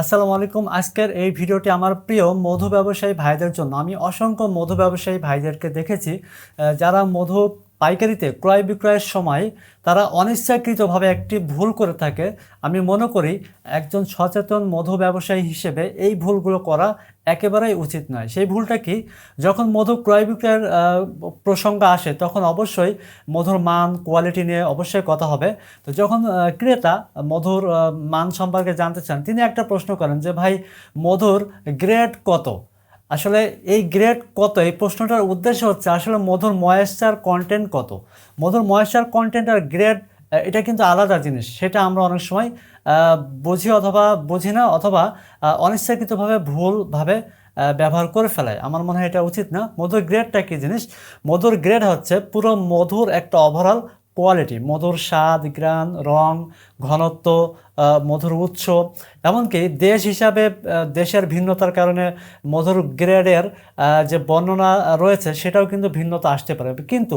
আসসালামু আলাইকুম। আজকের এই ভিডিওটি আমার প্রিয় মধু ব্যবসায়ী ভাইদের জন্য। আমি অসংখ্য মধু ব্যবসায়ী ভাইদেরকে দেখেছি যারা মধু পাইকারিতে ক্রয় বিক্রয়ের সময় তারা অনিচ্ছাকৃতভাবে একটি ভুল করে থাকে। আমি মনে করি একজন সচেতন মধু ব্যবসায়ী হিসেবে এই ভুলগুলো করা একেবারেই উচিত নয়। সেই ভুলটা কি? যখন মধু ক্রয় বিক্রয়ের প্রসঙ্গ আসে, তখন অবশ্যই মধুর মান কোয়ালিটি নিয়ে অবশ্যই কথা হবে। তো যখন ক্রেতা মধুর মান সম্পর্কে জানতে চান, তিনি একটা প্রশ্ন করেন যে, ভাই, মধুর গ্রেড কত? আসলে এই গ্রেড কত? এই প্রশ্নটার উদ্দেশ্য হচ্ছে আসলে মধুর ময়েশ্চার কন্টেন্ট কত? মধুর ময়েশ্চার কন্টেন্ট আর গ্রেড এটা কিন্তু আলাদা জিনিস। সেটা আমরা অনেক সময় বুঝি অথবা বুঝি না অথবা অনিচ্ছাকৃতভাবে ভুলভাবে ব্যবহার করে ফেলায় আমার মনে হয় এটা উচিত না। মধুর গ্রেডটা কী জিনিস? মধুর গ্রেড হচ্ছে পুরো মধুর একটা ওভারঅল কোয়ালিটি, মধুর স্বাদ গ্রান রং, ঘনত্ব মধুর উৎস, এমনকি দেশ হিসাবে দেশের ভিন্নতার কারণে মধুর গ্রেডের যে বর্ণনা রয়েছে সেটাও কিন্তু ভিন্নতা আসতে পারে। কিন্তু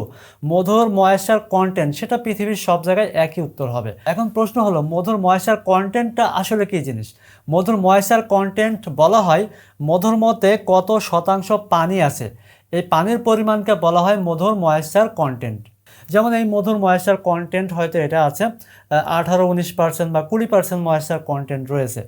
মধুর ময়েশ্চার কন্টেন্ট সেটা পৃথিবীর সব জায়গায় একই উত্তর হবে। এখন প্রশ্ন হলো, মধুর ময়েশ্চার কন্টেন্টটা আসলে কী জিনিস? মধুর ময়েশ্চার কন্টেন্ট বলা হয়, মধুর মধ্যে কত শতাংশ পানি আছে? এই পানির পরিমাণকে বলা হয় মধুর ময়েশ্চার কন্টেন্ট যেমন এই মধুর ময়েশ্চার কন্টেন্ট হয়তো এটা আছে আঠারো, উনিশ পার্সেন্ট বা কুড়ি পার্সেন্ট ময়েশ্চার কন্টেন্ট রয়েছে।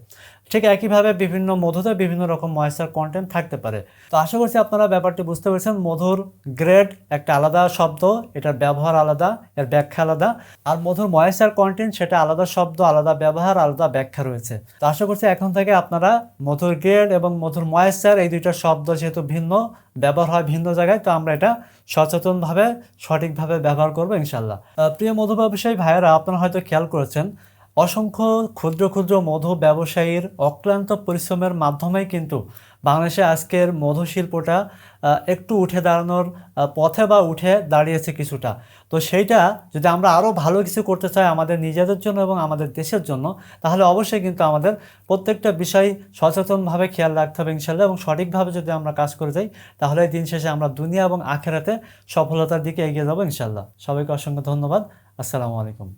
ঠিক একইভাবে বিভিন্ন মধুতে বিভিন্ন রকম ময়েশ্চার কন্টেন্ট থাকতে পারে। তো আশা করছি আপনারা ব্যাপারটি বুঝতে পেরেছেন। মধুর গ্রেড একটা আলাদা শব্দ, এটার ব্যবহার আলাদা, এর ব্যাখ্যা আলাদা। আর মধুর ময়েশ্চার কন্টেন্ট সেটা আলাদা শব্দ, আলাদা ব্যবহার, আলাদা ব্যাখ্যা রয়েছে। তো আশা করছি এখন থেকে আপনারা মধুর গ্রেড এবং মধুর ময়েশ্চার এই দুইটা শব্দ যেহেতু ভিন্ন, ব্যবহার হয় ভিন্ন জায়গায়, তো আমরা এটা সচেতনভাবে, সঠিকভাবে ব্যবহার করব ইনশাল্লাহ প্রিয় মধু ব্যবসায়ী ভাইয়েরা আপনারা হয়তো খেয়াল করেছেন অসংখ্য ক্ষুদ্র ক্ষুদ্র মধু ব্যবসায়ীর অক্লান্ত পরিশ্রমের মাধ্যমে কিন্তু বাংলাদেশে আজকের মধু শিল্পটা একটু উঠে দাঁড়ানোর পথে বা উঠে দাঁড়িয়েছে কিছুটা। তো সেইটা যদি আমরা আরও ভালো কিছু করতে চাই আমাদের নিজেদের জন্য এবং আমাদের দেশের জন্য, তাহলে অবশ্যই কিন্তু আমাদের প্রত্যেকটা বিষয় সচেতনভাবে খেয়াল রাখতে হবে ইনশাল্লাহ এবং সঠিকভাবে যদি আমরা কাজ করে যাই, তাহলে দিন শেষে আমরা দুনিয়া এবং আখেরাতে সফলতার দিকে এগিয়ে যাব ইনশাল্লাহ সবাইকে অসংখ্য ধন্যবাদ। আসসালামু আলাইকুম।